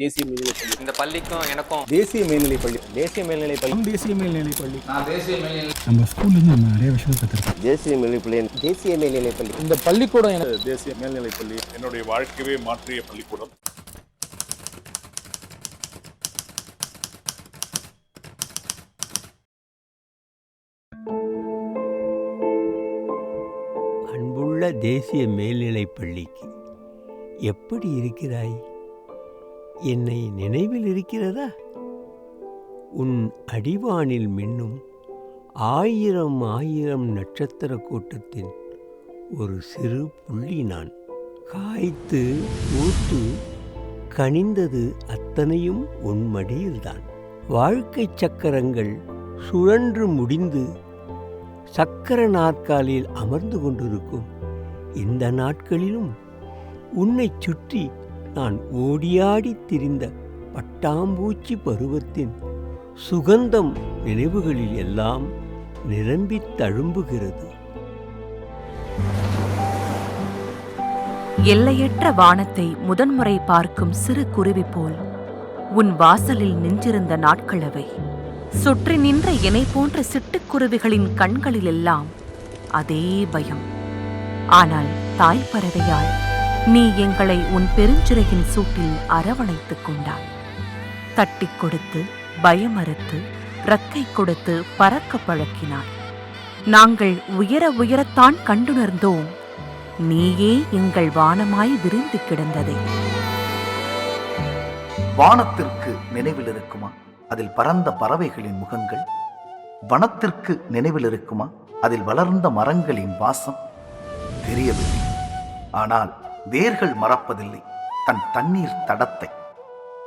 தேசிய மேல்நிலைப் பள்ளி. இந்த பள்ளிக்கும் எனக்கும் தேசிய மேல்நிலைப் பள்ளி. தேசிய மேல்நிலைப் பள்ளி. தேசிய மேல்நிலைப் பள்ளி. நான் தேசிய மேல்நிலை நம்ம ஸ்கூல்லேருந்து நம்ம நிறைய விஷயம் கற்றுருக்கோம் தேசிய மேல்நிலைப் பள்ளி தேசிய மேல்நிலைப் பள்ளி. இந்த பள்ளிக்கூடம் எனக்கு தேசிய மேல்நிலைப் பள்ளி என்னுடைய வாழ்க்கையவே மாற்றிய பள்ளிக்கூடம். அன்புள்ள தேசிய மேல்நிலைப் பள்ளிக்கு எப்படி இருக்கிறாய்? என்னை நினைவில் இருக்கிறதா? உன் அடிவானில் மின்னும் ஆயிரம் ஆயிரம் நட்சத்திர கூட்டத்தின் ஒரு சிறு புள்ளி நான் காய்த்து ஊத்து கனிந்தது அத்தனையும் உன் மடியில்தான். வாழ்க்கைச் சக்கரங்கள் சுழன்று முடிந்து சக்கர நாற்காலியில் அமர்ந்து கொண்டிருக்கும் இந்த நாட்களிலும் உன்னைச் சுற்றி நான் ஓடியாடித் திரிந்த பட்டாம்பூச்சி பருவத்தின் சுகந்தம் நினைவுகளில் எல்லாம் நிரம்பித் தழும்புகிறது. எல்லையற்ற வானத்தை முதன்முறை பார்க்கும் சிறு குருவி போல் உன் வாசலில் நின்றிருந்த நாட்களவை. சுற்றி நின்ற இணை போன்ற சிட்டுக்குருவிகளின் கண்களிலெல்லாம் அதே பயம். ஆனால் தாய் பறவையால் நீ எங்களை உன் பெருஞ்சிறையின் சூட்டில் அரவணைத்துக் கொண்டாய். தட்டிக் கொடுத்து பயமறுத்து ரக்கை கொடுத்து பறக்க பழக்கினாய். நாங்கள் உயர உயரத்தான் கண்டுணர்ந்தோம். நீயே எங்கள் வானமாய் விரிந்து கிடந்ததே. வானத்திற்கு நினைவில் இருக்குமா? அதில் பறந்த பறவைகளின் முகங்கள். வனத்திற்கு நினைவில் இருக்குமா? அதில் வளர்ந்த மரங்களின் வாசம். தெரியவில்லை. ஆனால் வேர்கள் மறப்பதில்லை தன் தண்ணீர் தடத்தை.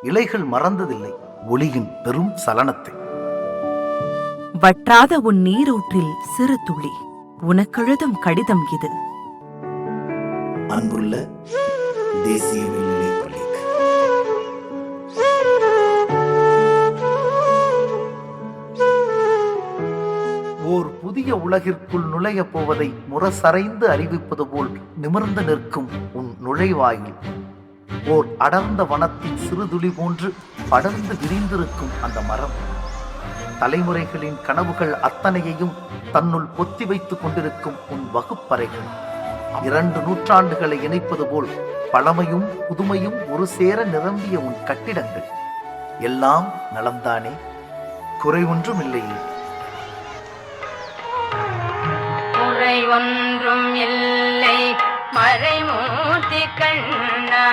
இலைகள் மறந்ததில்லை ஒளியின் பெரும் சலனத்தை. வற்றாத உன் நீரூற்றில் சிறு துளி உனக்கெழுதும் கடிதம் இது. அன்புள்ள தேசிய புதிய உலகிற்குள் நுழையப் போவதை முரசறைந்து அறிவிப்பது போல் நிமிர்ந்து நிற்கும் உன் நுழைவாயில். ஓர் அடர்ந்த வனத்தின் சிறுதுளி போன்று படர்ந்து விரிந்திருக்கும் அந்த மரம். தலைமுறைகளின் கனவுகள் அத்தனையையும் தன்னுள் பொத்தி வைத்துக் கொண்டிருக்கும் உன் வகுப்பறைகள். இரண்டு நூற்றாண்டுகளை இணைப்பது போல் பழமையும் புதுமையும் ஒரு சேர நிரம்பிய உன் கட்டிடங்கள். எல்லாம் நலம்தானே? குறை ஒன்றும் இல்லையே. குறை ஒன்றும் இல்லை. மறைமூர்த்தி கண்ணா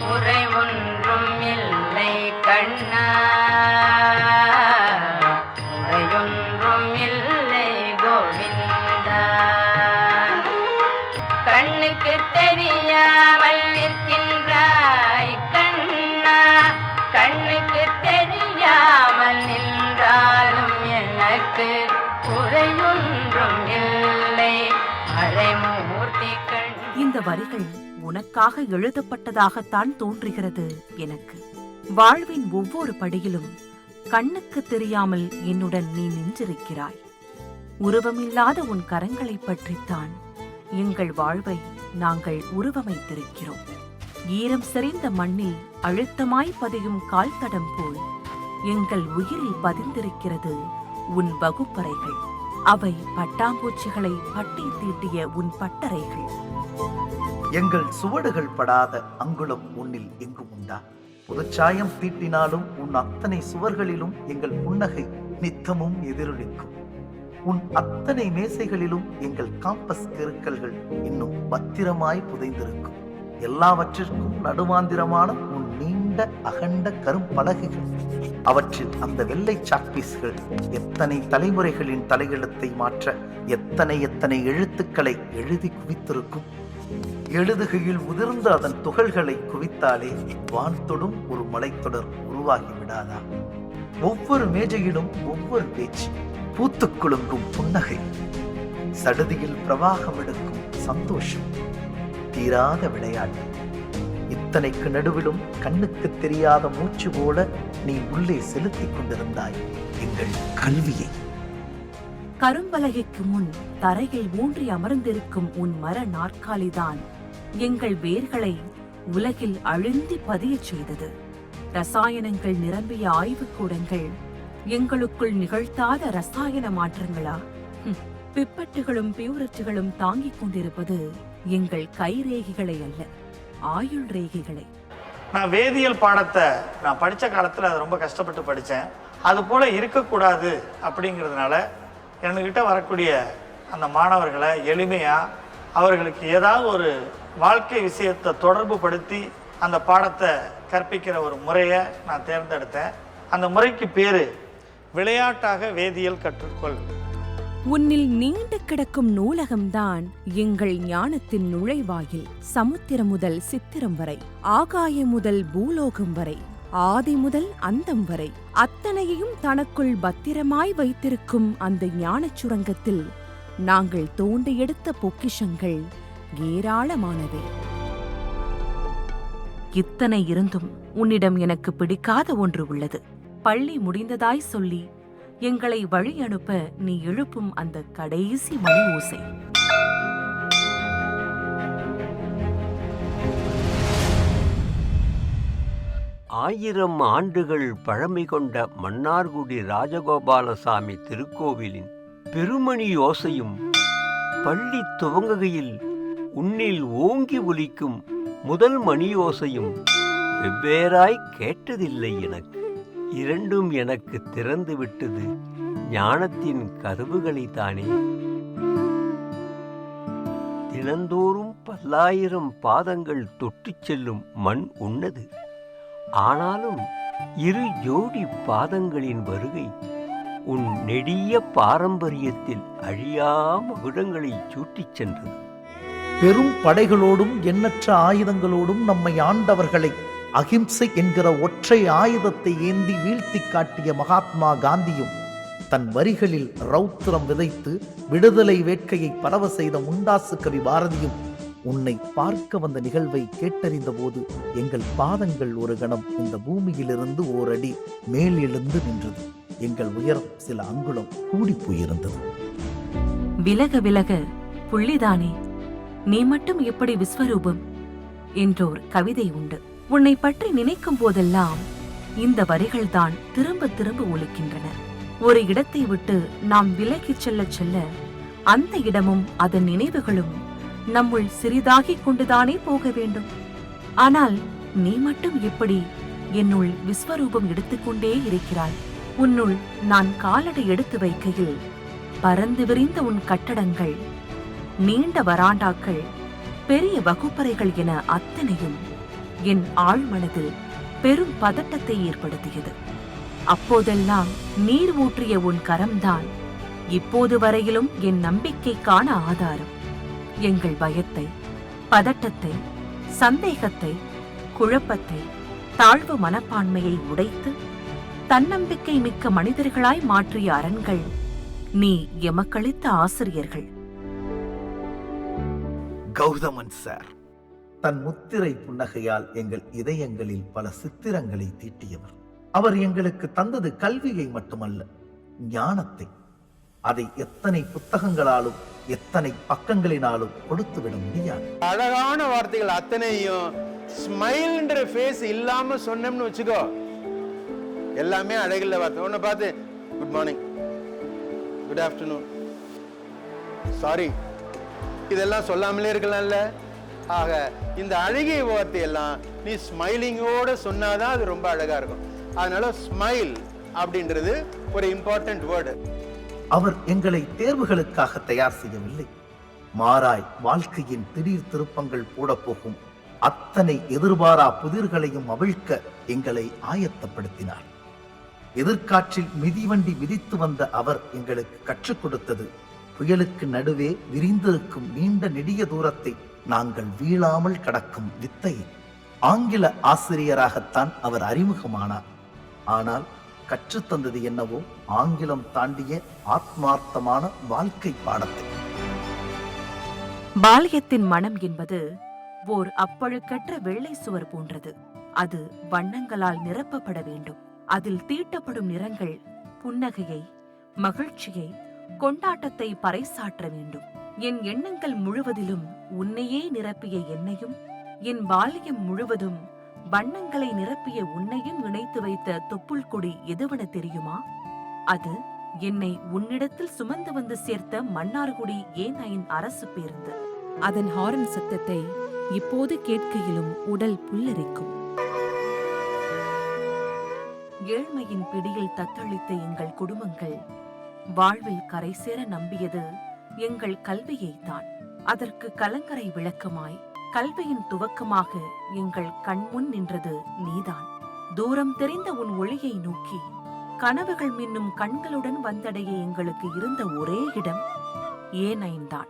குறை ஒன்றும் இல்லை கண்ணா. வரிகள் உனக்காக எழுதப்பட்டதாகத்தான் தோன்றுகிறது எனக்கு. வாழ்வின் ஒவ்வொரு படியிலும் கண்ணுக்கு தெரியாமல் என்னுடன் நீ நின்றிருக்கிறாய். உருவமில்லாத உன் கரங்களைப் பற்றித்தான் எங்கள் வாழ்வை நாங்கள் உருவமைத்திருக்கிறோம். ஈரம் செறிந்த மண்ணில் அழுத்தமாய் பதியும் கால் தடம் போல் எங்கள் உயிரில் பதிந்திருக்கிறது உன் வகுப்பறைகள். அவை பட்டாம்பூச்சிகளை பட்டி தீட்டிய உன் பட்டறைகள். எங்கள் சுவடுகள் படாத அங்குளம் உன்னில் எங்கும் உண்டா? புதுச்சாயம் தீட்டினாலும் உன் அத்தனை சுவர்களிலும் எங்கள் புன்னகை நித்தமும் எதிரொலிக்கும் உன் அத்தனை மேசைகளிலும் எங்கள் காம்பஸ் கெருக்கல்கள் இன்னும் பத்திரமாய் புதைந்திருக்கும். எல்லாவற்றிற்கும் நடுவாந்திரமான உன் நீண்ட அகண்ட கரும்பலகைகள். அவற்றில் அந்த வெள்ளை சாக்பீஸ்கள் எத்தனை தலைமுறைகளின் தலையெழுத்தை மாற்ற எத்தனை எத்தனை எழுத்துக்களை எழுதி குவித்திருக்கும். எழுதுகையில் உதிர்ந்த அதன் துகள்களை குவித்தாலே வான் தொடும் ஒரு மலைத்தொடர் உருவாகி விடாதா ஒவ்வொரு மேஜையிலும் ஒவ்வொரு பேச்சு பூத்துக் குலுங்கும் புன்னகை. சடுதியில் பிரவாகம் எடுக்கும் சந்தோஷம். தீராத விளையாட்டு. இத்தனைக்கு நடுவிலும் கண்ணுக்கு தெரியாத மூச்சு போல நீ உள்ளே செலுத்திக் கொண்டிருந்தாய் எங்கள் கல்வியை. கரும்பலகைக்கு முன் தரையில் ஊன்றி அமர்ந்திருக்கும் உன் மர நாற்காலிதான் எங்கள் வேர்களை உலகில் அழுந்தி பதியச் செய்தது. ரசாயனங்கள் நிரம்பிய ஆய்வுக்கூடங்கள் எங்களுக்குள் நிகழ்த்தாத ரசாயன மாற்றங்களா? பிப்பட்டுகளும் பியூரட்டுகளும் தாங்கிக் கொண்டிருப்பது எங்கள் கை ரேகைகளை அல்ல ஆயுள் ரேகைகளை. நான் வேதியியல் பாடத்தை நான் படித்த காலத்தில் அதை ரொம்ப கஷ்டப்பட்டு படித்தேன். அது போல் இருக்கக்கூடாது அப்படிங்கிறதுனால என்கிட்ட வரக்கூடிய அந்த மாணவர்களை எளிமையாக அவர்களுக்கு ஏதாவது ஒரு வாழ்க்கை விஷயத்தை தொடர்பு படுத்தி அந்த பாடத்தை கற்பிக்கிற ஒரு முறையை நான் தேர்ந்தெடுத்தேன். அந்த முறைக்கு பேர் விளையாட்டாக வேதியியல் கற்றுக்கொள். உன்னில் நீண்டு கிடக்கும் நூலகம்தான் எங்கள் ஞானத்தின் நுழைவாயில் சமுத்திரம் முதல் சித்திரம் வரை ஆகாயம் முதல் பூலோகம் வரை ஆதி முதல் அந்தம் வரை. அத்தனையையும் தனக்குள் பத்திரமாய் வைத்திருக்கும் அந்த ஞானச் சுரங்கத்தில் நாங்கள் தோண்டி எடுத்த பொக்கிஷங்கள் ஏராளமானது. இத்தனை இருந்தும் உன்னிடம் எனக்கு பிடிக்காத ஒன்று உள்ளது. பள்ளி முடிந்ததாய் சொல்லி எங்களை வழி அனுப்ப நீ எழுப்பும் அந்த கடைசி மணி ஓசை. ஆயிரம் ஆண்டுகள் பழமை கொண்ட மன்னார்குடி ராஜகோபாலசாமி திருக்கோவிலின் பெருமணி ஓசையும் பள்ளி துவங்குகையில் உன்னில் ஓங்கி ஒலிக்கும் முதல் மணியோசையும் வெவ்வேறாய் கேட்டதில்லை எனக்கு. இரண்டும் எனக்கு திறந்து விட்டது. ஞானத்தின் கதவுகளை தானே. தினந்தோறும் பல்லாயிரம் பாதங்கள் தொட்டுச் செல்லும் மண் உன்னது. ஆனாலும் இரு ஜோடி பாதங்களின் வருகை உன் நெடிய பாரம்பரியத்தில் அழியா மகுடங்களை சூட்டிச் சென்றது. பெரும் படைகளோடும் எண்ணற்ற ஆயுதங்களோடும் நம்மை ஆண்டவர்களை அகிம்சை என்கிற ஒற்றை ஆயுதத்தை ஏந்தி வீழ்த்தி காட்டிய மகாத்மா காந்தியும் தன் வரிகளில் ரௌத்திரம் விதைத்து விடுதலை வேட்கையை பரவ செய்த முண்டாசு கவி பாரதியும் உன்னை பார்க்க வந்த நிகழ்வை கேட்டறிந்த போது எங்கள் பாதங்கள் ஒரு கணம் இந்த பூமியிலிருந்து ஓரடி மேல் எழுந்து நின்றது. எங்கள் உயரம் சில அங்குலம் கூடி போயிருந்தது. விலக விலக புள்ளிதானே நீ மட்டும் எப்படி விஸ்வரூபம் என்றோர் கவிதை உண்டு. உன்னை பற்றி நினைக்கும் போதெல்லாம் இந்த வரிகள்தான் திரும்ப திரும்ப ஒலிக்கின்றன. ஒரு இடத்தை விட்டு நாம் விலகிச் செல்லச் செல்ல அந்த இடமும் அதன் நினைவுகளும் நம்முள் சிறிதாகிக் கொண்டுதானே போக வேண்டும். ஆனால் நீ மட்டும் எப்படி என்னுள் விஸ்வரூபம் எடுத்துக்கொண்டே இருக்கிறாய்? உன்னுள் நான் காலடி எடுத்து வைக்கையில் பறந்து விரிந்த உன் கட்டடங்கள் நீண்ட வராண்டாக்கள் பெரிய வகுப்பறைகள் என அத்தனையும் என் ஆழ்மனதில் பெரும் பதட்டத்தை ஏற்படுத்தியது. அப்போதெல்லாம் நீர் ஊற்றிய உன் கரம்தான் இப்போது வரையிலும் என் நம்பிக்கைக்கான ஆதாரம். எங்கள் பயத்தை பதட்டத்தை சந்தேகத்தை குழப்பத்தை தாழ்வு மனப்பான்மையை உடைத்து தன்னம்பிக்கை மிக்க மனிதர்களாய் மாற்றிய அரண்கள் நீ எமக்களித்த ஆசிரியர்கள். கௌதமன் சார். தன் முத்திரை புன்னகையால் எங்கள் இதயங்களில் பல சித்திரங்களை தீட்டியவர். அவர் எங்களுக்கு தந்தது கல்வியை மட்டுமல்ல ஞானத்தை. அதை எத்தனை புத்தகங்களாலும் எத்தனை பக்கங்களினாலும் கொடுத்துவிட முடியாது. அழகான வார்த்தைகள் அத்தனையும் ஸ்மைல்ன்ற ஃபேஸ் இல்லாம சொன்னோம்னு வச்சுக்கோ. எல்லாமே அழகில்ல வார்த்தை. உன்னை பார்த்து good morning good afternoon sorry இதெல்லாம் சொல்லாமலே இருக்கலாம்ல. ஆக இந்த அழகிய வார்த்தையெல்லாம் நீ ஸ்மைலிங்கோட சொன்னாதான் அது ரொம்ப அழகா இருக்கும். அதனால ஸ்மைல் அப்படின்றது ஒரு இம்பார்ட்டன்ட் வேர்டு அவர் எங்களை தேர்வுகளுக்காக தயார் செய்யவில்லை. மாறாய் வாழ்க்கையின் திடீர் திருப்பங்கள் போடப் போகும் அத்தனை எதிர்பாரா புதிர்களையும் அவிழ்க்க எங்களை ஆயத்தப்படுத்தினார். எதிர்காற்றில் மிதிவண்டி விதித்து வந்த அவர் எங்களுக்கு கற்றுக் கொடுத்தது புயலுக்கு நடுவே விரிந்திருக்கும் நீண்ட நெடிய தூரத்தை நாங்கள் வீழாமல் கடக்கும் வித்தை ஆங்கில ஆசிரியராகத்தான் அவர் அறிமுகமானார். ஆனால் கற்றுத்தந்தது என்னவோ ஆங்கிலம் தாண்டிய ஆத்மார்த்தமான வாழ்க்கை பாடத்தை. பால்யத்தின் மனம் என்பது ஓர் அப்பழுக்கற்ற வெள்ளை சுவர் போன்றது. அது வண்ணங்களால் நிரப்பப்பட வேண்டும். அதில் தீட்டப்படும் நிறங்கள் புன்னகையை மகிழ்ச்சியை கொண்டாட்டத்தை பறைசாற்ற வேண்டும். என் எண்ணங்கள் முழுவதிலும் உன்னையே நிரப்பிய என்னையும் என் பால்யம் முழுவதும் வண்ணங்களை நிரப்பிய உன்னையும் இணைத்து வைத்த தொப்புள் கொடி எதுவென தெரியுமா? அது என்னை உன்னிடத்தில் சுமந்து வந்து சேர்த்த மன்னார்குடி ஏனாயின் அரசு பேருந்து. அதன் ஹாரன் சத்தத்தை இப்போது கேட்கையிலும் உடல் புல்லரிக்கும். ஏழ்மையின் பிடியில் தத்தளித்த எங்கள் குடும்பங்கள் வாழ்வில் கரை சேர நம்பியது எங்கள் கல்வியை தான் அதற்கு கலங்கரை விளக்கமாய் கல்வியின் துவக்கமாக எங்கள் கண்முன் நின்றது நீதான். தூரம் தெரிந்த உன் ஒளியை நோக்கி கனவுகள் மின்னும் கண்களுடன் வந்தடைய எங்களுக்கு இருந்த ஒரே இடம் ஏனைந்தான்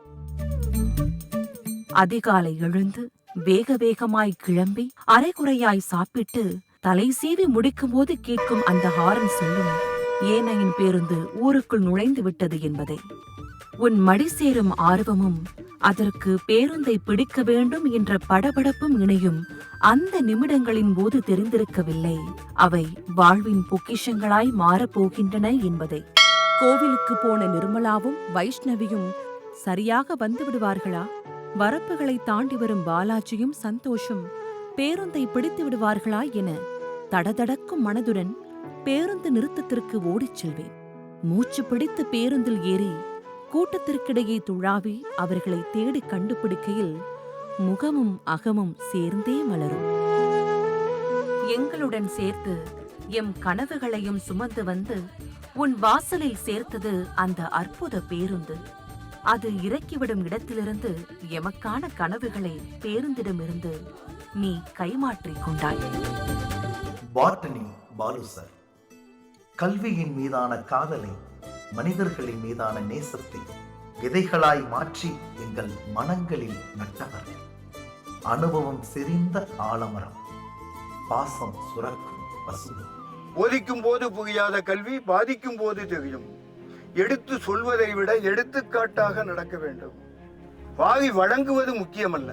அதிகாலை எழுந்து வேக வேகமாய் கிளம்பி அரைகுறையாய் சாப்பிட்டு தலை சீவி முடிக்கும் போது கேட்கும் அந்த ஹாரன் சொல்லும் ஏனையின் பேருந்து ஊருக்குள் நுழைந்து விட்டது என்பதை. உன் மடி சேரும் ஆர்வமும் அதற்கு பேருந்தை பிடிக்க வேண்டும் என்ற படபடப்பும் இணையும் அந்த நிமிடங்களின் போது தெரிந்திருக்கவில்லை. அவை வாழ்வின் பொக்கிஷங்களாய் மாறப்போகின்றன என்பதை. கோவிலுக்கு போன நிர்மலாவும் வைஷ்ணவியும் சரியாக வந்து விடுவார்களா? வரப்புகளை தாண்டி வரும் பாலாஜியும் சந்தோஷும் பேருந்தை பிடித்து விடுவார்களா என தடதடக்கும் மனதுடன் பேருந்து நிறுத்தத்திற்கு ஓடிச் செல்வேன். மூச்சு பிடித்து பேருந்தில் ஏறி கூட்டத்திற்கிடையே துழாவி அவர்களை தேடி கண்டுபிடிக்கையில் முகமும் அகமும் சேர்ந்தே மலரும். எங்களுடன் சேர்த்து எம் கனவுகளையும் சுமந்து வந்து உன் வாசலில் சேர்த்தது அந்த அற்புத பேருந்து. அது இறக்கிவிடும் இடத்திலிருந்து எமக்கான கனவுகளை பேருந்திடமிருந்து நீ கைமாற்றிக் கொண்டாய். Botany Balu sir. கல்வியின் மீதான காதலை மனிதர்களின் மீதான நேசத்தை விதைகளாய் மாற்றி எங்கள் மனங்களில் நட்டவர் அனுபவம் செறிந்த ஆலமரம். பாசம் சுரக்கும் பசுமை போதிக்கும் போது புரியாத கல்வி பாதிக்கும் போது தெரியும் எடுத்து சொல்வதை விட எடுத்துக்காட்டாக நடக்க வேண்டும். வாரி வழங்குவது முக்கியமல்ல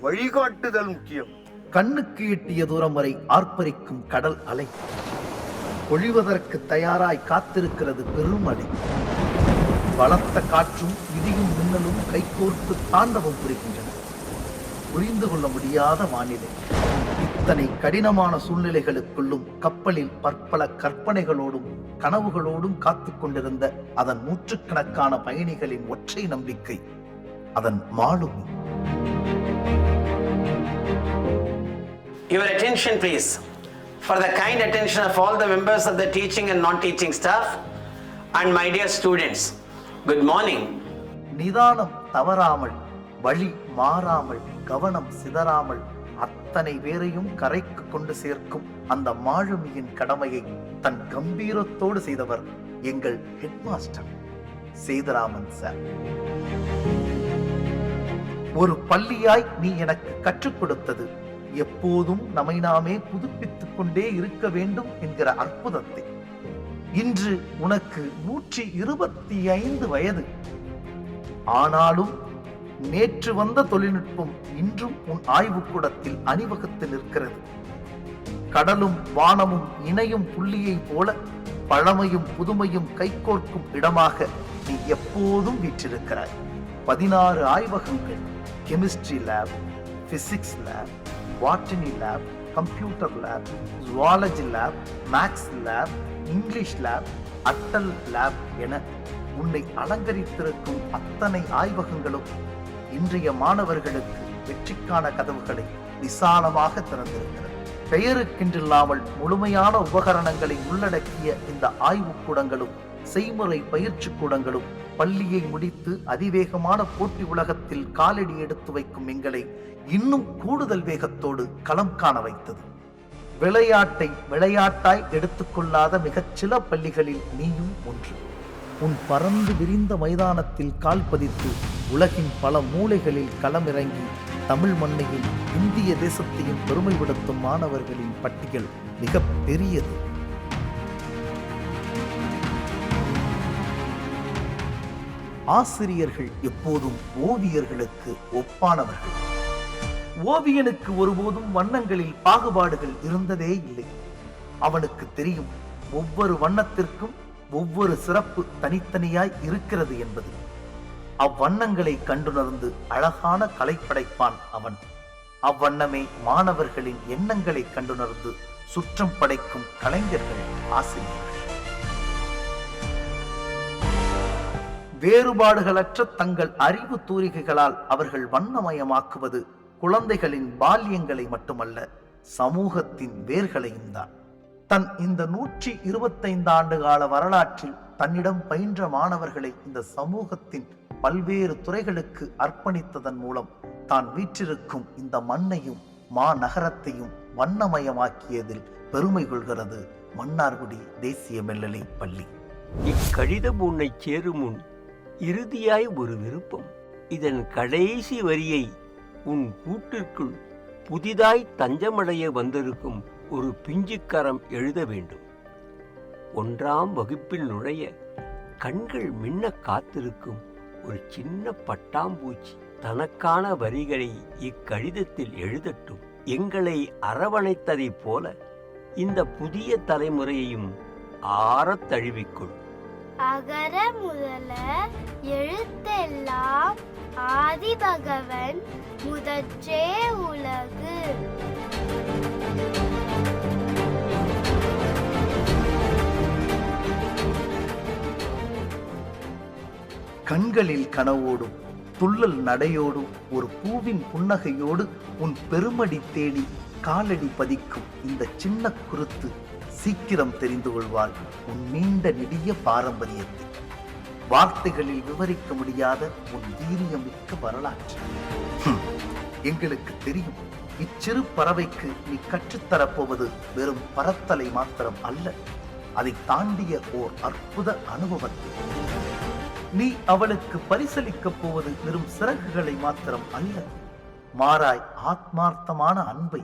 வழிகாட்டுதல் முக்கியம். கண்ணுக்கு எட்டிய தூரம் வரை ஆர்ப்பரிக்கும் கடல் அலை. பொழிவதற்கு தயாராய் காத்திருக்கிறது பெருமழை. பலத்த காற்றும் இடியும் மின்னலும் கைகோர்த்து தாண்டவம் புரிகின்றன. புரிந்து கொள்ள முடியாத வானிலை. இத்தனை கடினமான சூழ்நிலைகளுக்குள்ளும் கப்பலில் பற்பல கற்பனைகளோடும் கனவுகளோடும் காத்து கொண்டிருந்த அதன் நூற்றுக்கணக்கான பயணிகளின் ஒற்றை நம்பிக்கை அதன் மாலுமி Your attention, please. For the kind attention of all the members of the teaching and non teaching staff, and my dear students, good morning. நிதானம் தவறாமல் வழி மாறாமல் கவனம் சிதறாமல் அத்தனை பேரையும் கரைக்கு கொண்டு சேர்க்கும் அந்த மாலுமியின் கடமையை தன் கம்பீரத்தோடு செய்தவர் எங்கள் ஹெட்மாஸ்டர் சேதுராமன் சார் ஒரு பள்ளியாய் நீ எனக்கு கற்றுக் கொடுத்தது எப்போதும் நம்மை நாமே புதுப்பித்துக் கொண்டே இருக்க வேண்டும் என்கிற அற்புதத்தை. இன்று உனக்கு நூற்றி இருபத்தி ஐந்து வயது. ஆனாலும் நேற்று வந்த தொழில்நுட்பம் இன்றும் உன் ஆய்வுக்கூடத்தில் அணிவகுத்து நிற்கிறது. கடலும் வானமும் இணையும் புள்ளியை போல பழமையும் புதுமையும் கைகோர்க்கும் இடமாக நீ எப்போதும் வீற்றிருக்கிறாய். பதினாறு ஆய்வகங்கள் chemistry lab physics lab botany lab computer lab zoology lab maths lab English lab Atal lab என உன்னை அலங்கரித்திருக்கும் அத்தனை ஆய்வகங்களும் இன்றைய மாணவர்களுக்கு வெற்றிக்கான கதவுகளை விசாலமாக திறந்திருக்கிறது. பெயருக்கென்றில்லாமல் முழுமையான உபகரணங்களை உள்ளடக்கிய இந்த ஆய்வுக்கூடங்களும் செய்முறை பயிற்சி கூடங்களும் பள்ளியை முடித்து அதிவேகமான போட்டி உலகத்தில் காலடி எடுத்து வைக்கும் எங்களை இன்னும் கூடுதல் வேகத்தோடு களம் காண வைத்தது. விளையாட்டை விளையாட்டாய் எடுத்துக்கொள்ளாத மிகச் சில பள்ளிகளில் நீயும் ஒன்று. உன் பறந்து விரிந்த மைதானத்தில் கால் பதித்து உலகின் பல மூலைகளில் களமிறங்கி தமிழ் மண்ணையும் இந்திய தேசத்தையும் பெருமைப்படுத்தும் மாணவர்களின் பட்டியல் மிக பெரியது. ஆசிரியர்கள் எப்போதும் ஓவியர்களுக்கு ஒப்பானவர்கள். ஓவியனுக்கு ஒருபோதும் வண்ணங்களில் பாகுபாடுகள் இருந்ததே இல்லை. அவனுக்கு தெரியும் ஒவ்வொரு வண்ணத்திற்கும் ஒவ்வொரு சிறப்பு தனித்தனியாய் இருக்கிறது என்பது. அவ்வண்ணங்களை கண்டுணர்ந்து அழகான கலைப்படைப்பான் அவன். அவ்வண்ணமே மாணவர்களின் எண்ணங்களை கண்டுணர்ந்து சுற்றம் படைக்கும் கலைஞர்கள் ஆசிரியர்கள். வேறுபாடுகளற்ற தங்கள் அறிவு தூரிகைகளால் அவர்கள் வண்ணமயமாக்குவது குழந்தைகளின் பால்யங்களை மட்டுமல்ல சமூகத்தின் வேர்களையும் தான். தன் இந்த நூற்றி இருபத்தைந்து ஆண்டு கால வரலாற்றில் தன்னிடம் பயின்ற மாணவர்களை இந்த சமூகத்தின் பல்வேறு துறைகளுக்கு அர்ப்பணித்ததன் மூலம் தான் வீற்றிருக்கும் இந்த மண்ணையும் மாநகரத்தையும் வண்ணமயமாக்கியதில் பெருமை கொள்கிறது மன்னார்குடி தேசிய மெல்லலை பள்ளி. இக்கடிதம் உன்னை சேரும் முன் இறுதியாய் ஒரு விருப்பம். இதன் கடைசி வரியை உன் கூட்டிற்குள் புதிதாய் தஞ்சமடைய வந்திருக்கும் ஒரு பிஞ்சுக்கரம் எழுத வேண்டும். ஒன்றாம் வகுப்பில் நுழைய கண்கள் மின்ன காத்திருக்கும் ஒரு சின்ன பட்டாம்பூச்சி தனக்கான வரிகளை இக்கடிதத்தில் எழுதட்டும். எங்களை அரவணைத்ததைப் போல இந்த புதிய தலைமுறையையும் ஆறத் தழுவிக்கொள். அகர முதல எழுத்தெல்லாம் ஆதிபகவன் முதற்றே உலகு. கண்களில் கனவோடும் துள்ளல் நடையோடும் ஒரு பூவின் புன்னகையோடு உன் பெருமடி தேடி காலடி பதிக்கும் இந்த சின்ன குருத்து சீக்கிரம் தெரிந்து கொள்வாள் உன் நீண்ட நெடிய பாரம்பரியத்தை. வார்த்தைகளில் விவரிக்க முடியாத உன் வீரியமிக்க வரலாற்று. எங்களுக்கு தெரியும் இச்சிறு பறவைக்கு நீ கற்றுத்தரப்போவது வெறும் பறத்தலை மாத்திரம் அல்ல. அதை தாண்டிய ஓர் அற்புத அனுபவத்தை. நீ அவளுக்கு பரிசளிக்கப் போவது வெறும் சிறகுகளை மாத்திரம் அல்ல. மாறாய் ஆத்மார்த்தமான அன்பை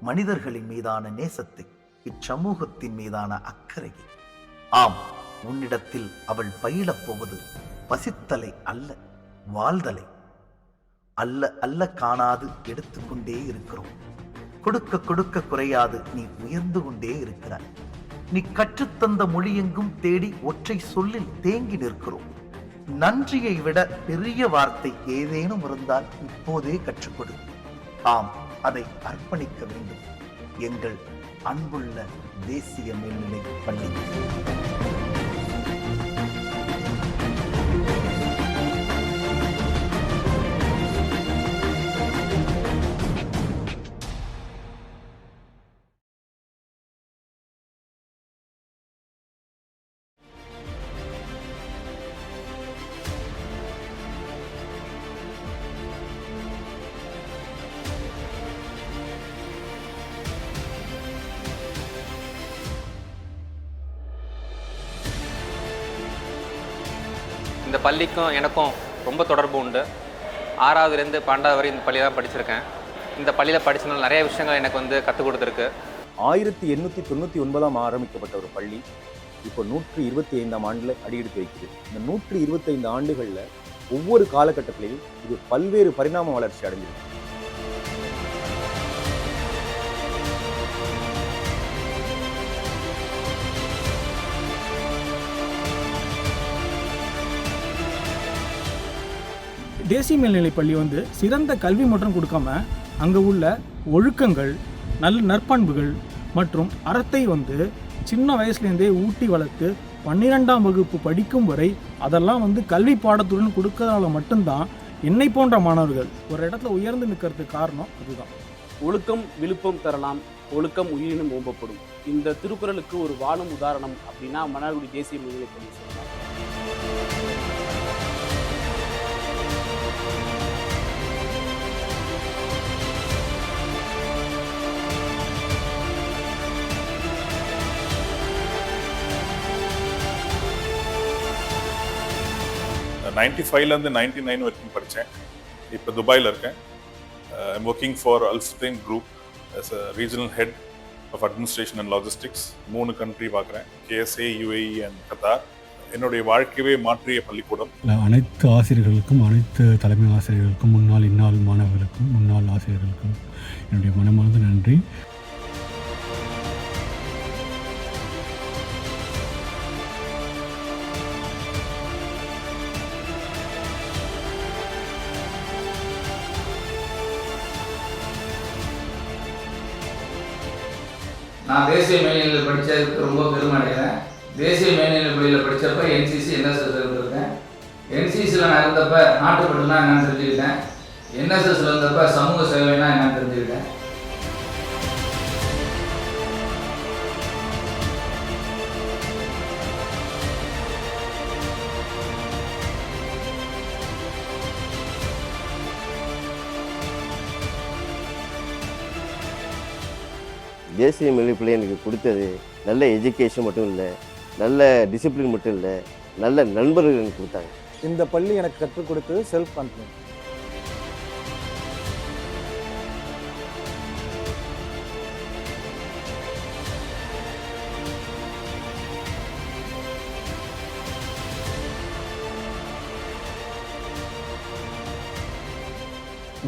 மனிதர்களின் மீதான நேசத்தை இச்சமூகத்தின் மீதான அக்கறையை. ஆம் உன்னிடத்தில் அவள் பயிலப் போவது பசித்தலை அல்ல வாழ்தலை அல்ல அல்ல காணாது எடுத்துக்கொண்டே இருக்கிறோம். கொடுக்க கொடுக்க குறையாது நீ உயர்ந்து கொண்டே இருக்கிறாய். நீ கற்றுத்தந்த மொழியெங்கும் தேடி ஒற்றை சொல்லில் தேங்கி நிற்கிறோம். நன்றியை விட பெரிய வார்த்தை ஏதேனும் இருந்தால் இப்போதே கற்றுக்கொடு. ஆம் அதை அர்ப்பணிக்க வேண்டும். எங்கள் அன்புள்ள தேசிய மேல்நிலை பள்ளி. பள்ளிக்கும் எனக்கும் ரொம்ப தொடர்பு உண்டு. ஆறாவதுலேருந்து பன்னெண்டாவது வரை இந்த பள்ளி தான் படிச்சிருக்கேன். இந்த பள்ளியில் படித்தனால நிறைய விஷயங்கள் எனக்கு வந்து கற்றுக் கொடுத்துருக்கு. ஆயிரத்தி எண்ணூற்றி தொண்ணூற்றி ஒன்பதாம் ஆரம்பிக்கப்பட்ட ஒரு பள்ளி இப்போ நூற்றி இருபத்தி ஐந்தாம் ஆண்டில் அடியெடுத்து வைக்குது. இந்த நூற்றி இருபத்தைந்து ஆண்டுகளில் ஒவ்வொரு காலகட்டத்திலையும் இது பல்வேறு பரிணாம வளர்ச்சி அடைஞ்சிருக்கு. தேசிய மேல்நிலைப் பள்ளி வந்து சிறந்த கல்வி மட்டும் கொடுக்காம அங்கே உள்ள ஒழுக்கங்கள் நல் நற்பண்புகள் மற்றும் அறத்தை வந்து சின்ன வயசுலேருந்தே ஊட்டி வளர்த்து பன்னிரெண்டாம் வகுப்பு படிக்கும் வரை அதெல்லாம் வந்து கல்வி பாடத்துடன் கொடுக்கறதால மட்டும்தான் என்னை போன்ற மாணவர்கள் ஒரு இடத்துல உயர்ந்து நிற்கிறதுக்கு காரணம் அதுதான். ஒழுக்கம் விழுப்பம் தரலாம் ஒழுக்கம் உயிரினும் ஓம்பப்படும். இந்த திருக்குறளுக்கு ஒரு வாழும் உதாரணம் அப்படின்னா மன்னார்குடி தேசிய மொழியை பள்ளி சொல்லலாம். நைன்டி ஃபைவ்லேருந்து நைன்டி நைன் வரைக்கும் படித்தேன் இப்போ துபாயில் இருக்கேன். I'm working for Alstheen group as a regional head of administration and logistics மூணு கண்ட்ரி பார்க்குறேன் கேஎஸ்ஏ யுஏஇ அண்ட் கத்தார் என்னுடைய வாழ்க்கையவே மாற்றிய பள்ளிக்கூடம். அனைத்து ஆசிரியர்களுக்கும் அனைத்து தலைமை ஆசிரியர்களுக்கும் முன்னாள் இந்நாள் மாணவர்களுக்கும் முன்னாள் ஆசிரியர்களுக்கும் என்னுடைய மனமார்ந்த நன்றி. நான் தேசிய மேல்நிலையில் படித்ததுக்கு ரொம்ப பெருமை அடைகிறேன் தேசிய மேல்நிலை பள்ளியில் படித்தப்ப என்சிசி என்எஸ்எஸ் இருந்திருக்கேன் என்சிசியில் நான் இருந்தப்போ நாட்டுப்பட்டுனா என்னன்னு தெரிஞ்சுக்கிட்டேன். என்எஸ்எஸ்ல இருந்தப்போ சமூக சேவைனா என்னன்னு தெரிஞ்சுக்கிட்டேன். தேசிய மேல்நிலைப்பள்ளி எனக்கு கொடுத்தது நல்ல எஜுகேஷன் மட்டும் இல்லை நல்ல டிசிப்ளின் மட்டும் இல்லை நல்ல நண்பர்கள் எனக்கு கொடுத்தாங்க. இந்த பள்ளி எனக்கு கற்றுக் கொடுத்தது செல்ஃப் கான்ஃபிடன்ஸ்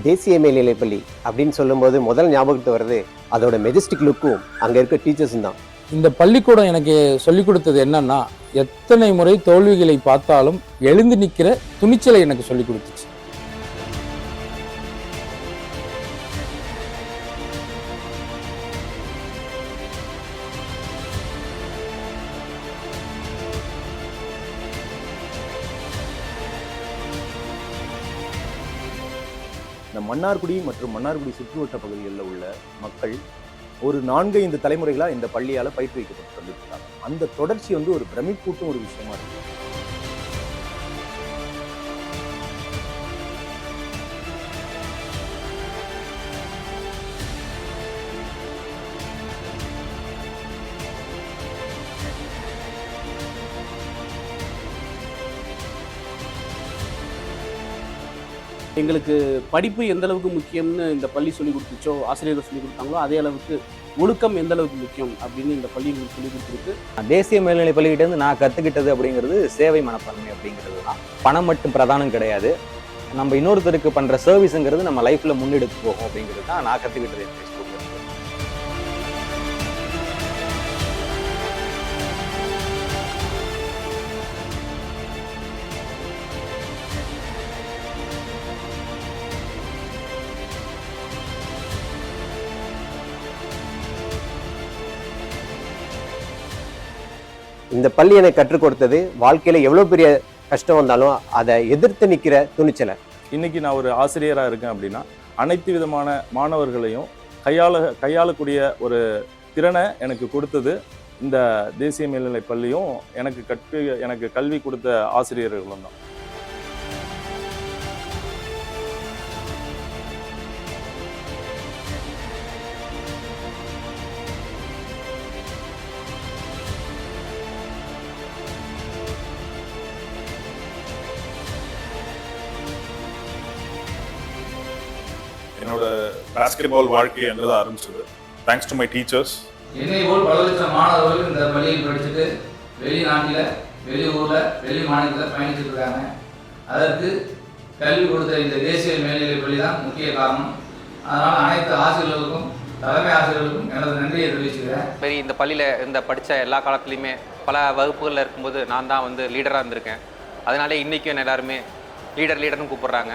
தேசிய மேல்நிலைப்பள்ளி அப்படின்னு சொல்லும்போது முதல் ஞாபகத்து வர்றது அதோட மெஜஸ்டிக் லுக்கும் அங்கே இருக்க டீச்சர்ஸும் தான். இந்த பள்ளிக்கூடம் எனக்கு சொல்லிக் கொடுத்தது என்னன்னா எத்தனை முறை தோல்விகளை பார்த்தாலும் எழுந்து நிற்கிற துணிச்சலை எனக்கு சொல்லிக் கொடுத்துச்சு. இந்த மன்னார்குடி மற்றும் மன்னார்குடி சுற்றுவட்ட பகுதிகளில் உள்ள மக்கள் ஒரு நான்கு ஐந்து தலைமுறைகளாக இந்த பள்ளியால் பயிற்றுவிக்கப்பட்டு வந்துருக்காங்க இருக்காங்க. அந்த தொடர்ச்சி வந்து ஒரு பிரமிப்பூட்டும் ஒரு விஷயமா இருக்குது எங்களுக்கு படிப்பு எந்த அளவுக்கு முக்கியம்னு இந்த பள்ளி சொல்லி கொடுத்துச்சோ ஆசிரியர்கள் சொல்லிக் கொடுத்தாங்களோ அதே அளவுக்கு ஒழுக்கம் எந்த அளவுக்கு முக்கியம் அப்படின்னு இந்த பள்ளி எங்களுக்கு சொல்லி கொடுத்துருக்கு. தேசிய மேல்நிலை பள்ளிகிட்டேருந்து நான் கற்றுக்கிட்டது அப்படிங்கிறது சேவை மனப்பான்மை அப்படிங்கிறது தான். பணம் மட்டும் பிரதானம் கிடையாது. நம்ம இன்னொருத்தருக்கு பண்ணுற சர்வீஸுங்கிறது நம்ம லைஃப்பில் முன்னெடுத்து போகும் அப்படிங்கிறது தான் நான் கற்றுக்கிட்டது இந்த பள்ளி எனக்கு கற்றுக் கொடுத்தது. வாழ்க்கையில் எவ்வளோ பெரிய கஷ்டம் வந்தாலும் அதை எதிர்த்து நிற்கிற துணிச்சலை. இன்னைக்கு நான் ஒரு ஆசிரியராக இருக்கேன் அப்படின்னா அனைத்து விதமான மாணவர்களையும் கையாள கையாளக்கூடிய ஒரு திறனை எனக்கு கொடுத்தது. இந்த தேசிய மேல்நிலை பள்ளியும் எனக்கு கற்று எனக்கு கல்வி கொடுத்த ஆசிரியர்களும் தான். என்னோட பாஸ்கெட் பால் வாழ்க்கை என்றது ஆரம்பிச்சது. தேங்க்ஸ் டு மை டீச்சர்ஸ் என்னை போல் பல லட்சம் மாணவர்கள் இந்த பள்ளியில் படிச்சுட்டு வெளிநாட்டில் வெளியூரில் வெளி மாநிலத்தில் பயணிச்சுட்டு இருக்காங்க. அதற்கு கல்வி கொடுத்த இந்த தேசிய மேல்நிலைப் பள்ளி தான் முக்கிய காரணம். அதனால் அனைத்து ஆசிரியர்களுக்கும் தலைமை ஆசிரியர்களுக்கும் எனது நன்றியை தெரிவிச்சுக்கிறேன். மாரி இந்த பள்ளியில் இருந்த படித்த எல்லா காலத்துலேயுமே பல வகுப்புகளில் இருக்கும்போது நான் தான் வந்து லீடராக இருந்திருக்கேன். அதனாலே இன்றைக்கும் என்ன எல்லாருமே லீடர் லீடர்னு கூப்பிடுறாங்க.